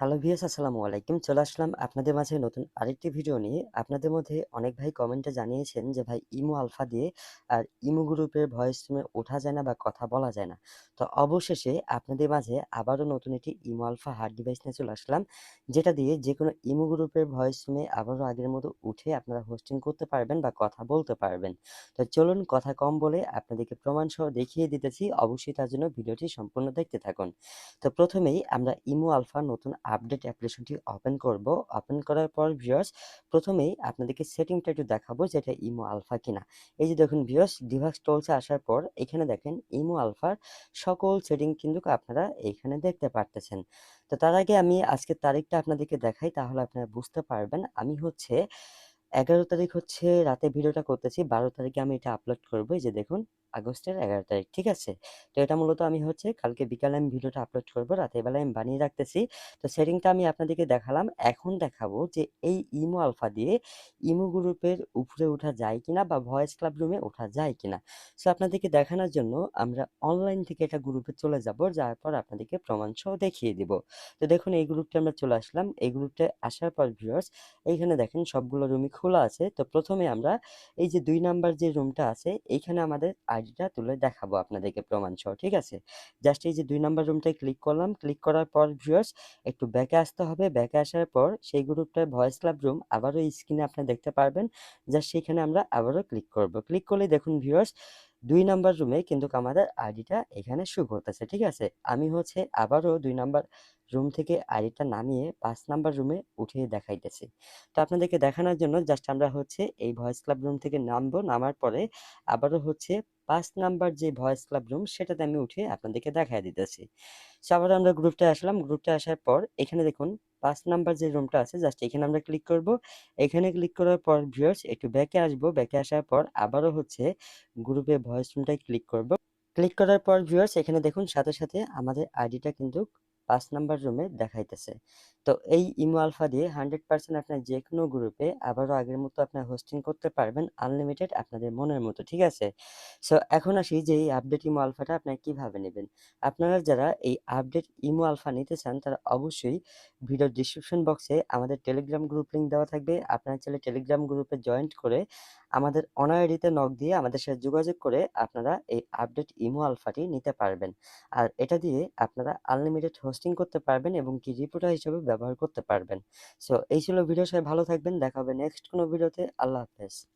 Hello viewers, আসসালামু আলাইকুম। চলে আসলাম আপনাদের মাঝে নতুন আরেকটি ভিডিও নিয়ে। আপনাদের মধ্যে অনেক ভাই কমেন্টে জানিয়েছেন যে, ভাই, ইমো আলফা দিয়ে আর ইমো গ্রুপের ভয়েস রুমে ওঠা যায় না বা কথা বলা যায় না। তো অবশেষে আপনাদের মাঝে আবারও নতুন একটি ইমো আলফা হার্ড ডিভাইস নিয়ে চলে আসলাম, যেটা দিয়ে যে কোনো ইমো গ্রুপের ভয়েস রুমে আবারও আগের মতো উঠে আপনারা হোস্টিং করতে পারবেন বা কথা বলতে পারবেন। তো চলুন কথা কম বলে আপনাদেরকে প্রমাণ সহ দেখিয়ে দিতেছি। অবশ্যই তার জন্য ভিডিওটি সম্পূর্ণ দেখতে থাকুন। তো প্রথমেই আমরা ইমো আলফা নতুন আপডেট অ্যাপ্লিকেশনটি ওপেন করব। ওপেন করার পর ভিউয়ার্স প্রথমেই আপনাদেরকে সেটিংটা একটু দেখাবো যেটা ইমো আলফা কিনা। এই যে দেখুন ভিউয়ার্স ডিভাক্স টোলসে আসার পর এখানে দেখেন ইমো আলফার সকল সেটিং কিন্তু আপনারা এইখানে দেখতে পারতেছেন। তো তার আগে আমি আজকের তারিখটা আপনাদেরকে দেখাই, তাহলে আপনারা বুঝতে পারবেন। আমি হচ্ছে এগারো তারিখ হচ্ছে রাতে ভিডিওটা করতেছি। বারো তারিখে আমি এটা আপলোড করব। যে দেখুন, আগস্টের এগারো তারিখ, ঠিক আছে? তো এটা মূলত আমি হচ্ছে কালকে বিকালে আমি ভিডিওটা আপলোড করব। রাতের বেলায় আমি বানিয়ে রাখতেছি। তো সেটিংটা আমি আপনাদেরকে দেখালাম। এখন দেখাবো যে এই ইমো আলফা দিয়ে ইমো গ্রুপের উপরে ওঠা যায় কিনা বা ভয়েস ক্লাব রুমে ওঠা যায় কিনা। সো আপনাদেরকে দেখানোর জন্য আমরা অনলাইন থেকে এটা গ্রুপে চলে যাব। যার পর আপনাদেরকে প্রমাণ সহ দেখিয়ে দিব। তো দেখুন, এই গ্রুপটা আমরা চলে আসলাম। এই গ্রুপটা আসার পর ভিউয়ার্স এইখানে দেখেন সবগুলো রুমই খোলা আছে। তো প্রথমে আমরা এই যে দুই নাম্বার যে রুমটা আছে, এইখানে আমাদের আইডিটা তুলে দেখাবো আপনাদেরকে প্রমাণ সহ ঠিক আছে? জাস্ট এই যে দুই নাম্বার রুমটায় ক্লিক করলাম। ক্লিক করার পর ভিউয়ার্স, একটু ব্যাকে আসতে হবে। ব্যাকে আসার পর সেই গ্রুপটার ভয়েস ক্লাব রুম আবারও স্ক্রিনে আপনি দেখতে পারবেন। জাস্ট সেখানে আমরা আবারও ক্লিক করব। ক্লিক করলে দেখুন ভিউয়ার্স দুই নাম্বার রুমে কিন্তু আমাদের আইডিটা এখানে শু করতেছে, ঠিক আছে? আমি হচ্ছে আবারও দুই নাম্বার রুম থেকে আইডিটা নামিয়ে পাঁচ নাম্বার রুমে উঠিয়ে দেখাইতেছি। তো আপনাদেরকে দেখানোর জন্য জাস্ট আমরা হচ্ছে এই ভয়েস ক্লাব রুম থেকে নামবো, নামার পরে আবারও হচ্ছে পাঁচ নাম্বার যে ভয়েস ক্লাব রুম সেটাতে আমি উঠে আপনাদেরকে দেখাই দিতেছি। সো আবার আমরা গ্রুপটা আসলাম। গ্রুপটা আসার পর এখানে দেখুন পাঁচ নাম্বার যে রুমটা আছে জাস্ট এখানে আমরা ক্লিক করব। এখানে ক্লিক করার পর ভিউয়ার্স একটু ব্যাকে আসব। ব্যাকে আসার পর আবারও হচ্ছে গ্রুপে ভয়েস রুমটায় ক্লিক করব। ক্লিক করার পর ভিউয়ার্স এখানে দেখুন, সাথে সাথে আমাদের আইডিটা কিন্তু পাঁচ নাম্বার রুমে দেখাইতেছে। তো এই ইমো আলফা দিয়ে হান্ড্রেড পার্সেন্ট আপনার যে কোনো গ্রুপে আবারও আগের মতো আপনার হোস্টিং করতে পারবেন আনলিমিটেড আপনাদের মনের মতো, ঠিক আছে? সো এখন আসি যে এই আপডেট ইমো আলফাটা আপনার কীভাবে নেবেন? আপনারা যারা এই আপডেট ইমো আলফা নিতে চান, তারা অবশ্যই ভিডিওর ডিসক্রিপশন বক্সে আমাদের টেলিগ্রাম গ্রুপ লিঙ্ক দেওয়া থাকবে। আপনারা চাইলে টেলিগ্রাম গ্রুপে জয়েন্ট করে আমাদের অনার আইডিতে নক দিয়ে আমাদের সাথে যোগাযোগ করে আপনারা এই আপডেট ইমো আলফাটি নিতে পারবেন। আর এটা দিয়ে আপনারা আনলিমিটেড হোস্টিং করতে পারবেন এবং কি রিপোর্টার হিসেবে ব্যবহার করতে পারবেন। সো এই ছিল ভিডিও সবাই ভালো থাকবেন, দেখা হবে নেক্সট কোনো ভিডিওতে আল্লাহ হাফেজ।